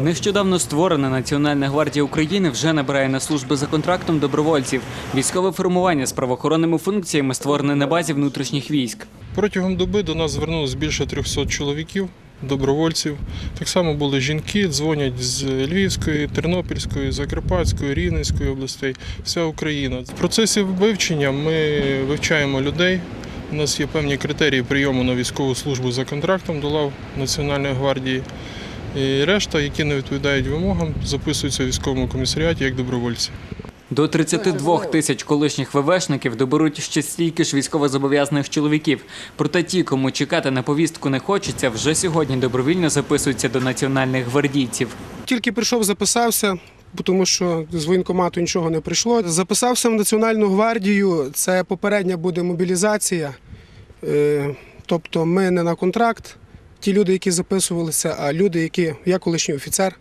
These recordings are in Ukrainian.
Нещодавно створена Національна гвардія України вже набирає на службу за контрактом добровольців. Військове формування з правоохоронними функціями створене на базі внутрішніх військ. Протягом доби до нас звернулося більше 300 чоловіків, добровольців. Так само були жінки, дзвонять з Львівської, Тернопільської, Закарпатської, Рівненської областей, вся Україна. В процесі вивчення ми вивчаємо людей. У нас є певні критерії прийому на військову службу за контрактом до лав Національної гвардії. І решта, які не відповідають вимогам, записуються в військовому комісаріаті як добровольці. До 32 тисяч колишніх ВВшників доберуть ще стільки ж військовозобов'язаних чоловіків. Проте ті, кому чекати на повістку не хочеться, вже сьогодні добровільно записуються до національних гвардійців. Тільки прийшов, записався, тому що з воєнкомату нічого не прийшло. Записався в Національну гвардію. Це попередня буде мобілізація. Е, Тобто ми не на контракт, ті люди, які записувалися, а люди, які я колишній офіцер.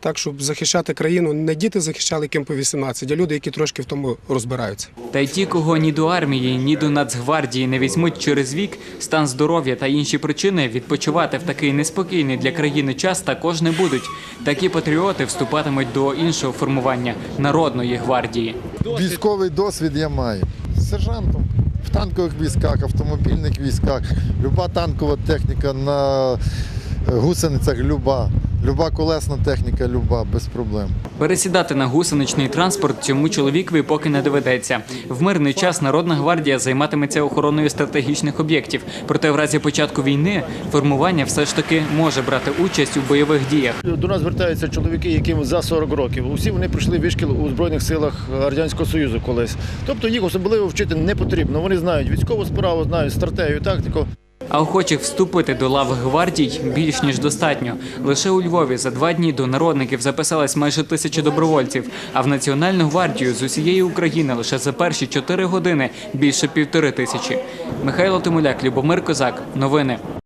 Так, щоб захищати країну, не діти захищали, яким по 18, а люди, які трошки в тому розбираються. Та й ті, кого ні до армії, ні до Нацгвардії не візьмуть через вік, стан здоров'я та інші причини відпочивати в такий неспокійний для країни час також не будуть. Такі патріоти вступатимуть до іншого формування народної гвардії. Військовий досвід я маю. З Сержантом в танкових військах, автомобільних військах, люба танкова техніка на гусеницях, люба, люба колесна техніка, люба, без проблем. Пересідати на гусеничний транспорт цьому чоловікові поки не доведеться. В мирний час Народна гвардія займатиметься охороною стратегічних об'єктів. Проте в разі початку війни формування все ж таки може брати участь у бойових діях. До нас звертаються чоловіки, яким за 40 років. Усі вони пройшли вишкіл у Збройних силах Радянського Союзу колись. Тобто їх особливо вчити не потрібно. Вони знають військову справу, знають стратегію, тактику. А охочих вступити до лав гвардій більш ніж достатньо. Лише у Львові за два дні до народників записалось майже тисяча добровольців. А в Національну гвардію з усієї України лише за перші чотири години більше півтори тисячі. Михайло Тимуляк, Любомир Козак. Новини.